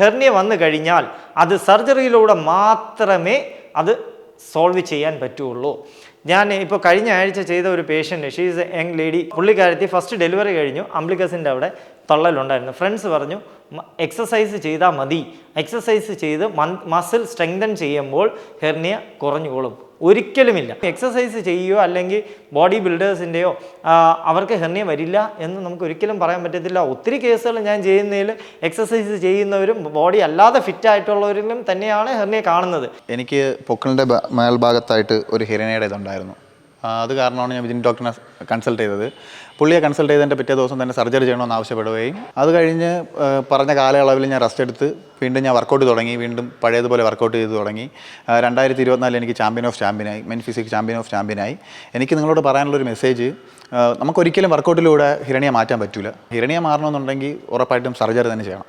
Hernia വന്നു കഴിഞ്ഞാൽ അത് സർജറിയിലൂടെ മാത്രമേ അത് സോൾവ് ചെയ്യാൻ പറ്റുള്ളൂ. ഞാൻ ഇപ്പോൾ കഴിഞ്ഞ ആഴ്ച ചെയ്ത ഒരു പേഷ്യന്റ് ഷീസ് യങ് ലേഡി പുള്ളിക്കാരത്തി ഫസ്റ്റ് ഡെലിവറി കഴിഞ്ഞു. അംബ്ലിക്കസിന്റെ അവിടെ തള്ളലുണ്ടായിരുന്നു. ഫ്രണ്ട്സ് പറഞ്ഞു എക്സസൈസ് ചെയ്താൽ മതി. എക്സസൈസ് ചെയ്ത് മസിൽ സ്ട്രെങ്തൻ ചെയ്യുമ്പോൾ ഹെർണിയ കുറഞ്ഞുകൊള്ളും. ഒരിക്കലുമില്ല. എക്സസൈസ് ചെയ്യുകയോ അല്ലെങ്കിൽ ബോഡി ബിൽഡേഴ്സിന്റെയോ അവർക്ക് ഹെർണിയ വരില്ല എന്ന് നമുക്ക് ഒരിക്കലും പറയാൻ പറ്റത്തില്ല. ഒത്തിരി കേസുകൾ ഞാൻ ചെയ്യുന്നതിൽ എക്സസൈസ് ചെയ്യുന്നവരും ബോഡി അല്ലാതെ ഫിറ്റ് ആയിട്ടുള്ളവരിലും തന്നെയാണ് ഹെർണിയ കാണുന്നത്. എനിക്ക് പൊക്കിളിന്റെ മേൽഭാഗത്തായിട്ട് ഒരു ഹെർണിയുടെ ഇതുണ്ടായിരുന്നു അത് കാരണമാണ് ഞാൻ വിജിൻ ഡോക്ടറിനെ കൺസൾട്ട് ചെയ്തത്. പുള്ളിയെ കൺസൾട്ട് ചെയ്തതിന്റെ പിറ്റേ ദിവസം തന്നെ സർജറി ചെയ്യണമെന്ന് ആവശ്യപ്പെടുകയും അത് കഴിഞ്ഞ് പറഞ്ഞ കാലയളവിൽ ഞാൻ റെസ്റ്റ് എടുത്ത് വീണ്ടും ഞാൻ വർക്കൗട്ട് തുടങ്ങി വീണ്ടും പഴയതുപോലെ വർക്കൗട്ട് ചെയ്ത് തുടങ്ങി. രണ്ടായിരത്തി ഇരുപത്തിനാലിൽ എനിക്ക് ചാമ്പ്യൻ ഓഫ് ചാമ്പ്യനായി മെൻ ഫിസിക് ചാമ്പ്യൻ ഓഫ് ചാമ്പ്യനായി എനിക്ക് നിങ്ങളോട് പറയാനുള്ളൊരു മെസ്സേജ് നമുക്കൊരിക്കലും വർക്കൗട്ടിലൂടെ ഹിരണിയെ മാറ്റാൻ പറ്റില്ല ഹിരണിയെ മാറണമെന്നുണ്ടെങ്കിൽ ഉറപ്പായിട്ടും സർജറി തന്നെ ചെയ്യണം.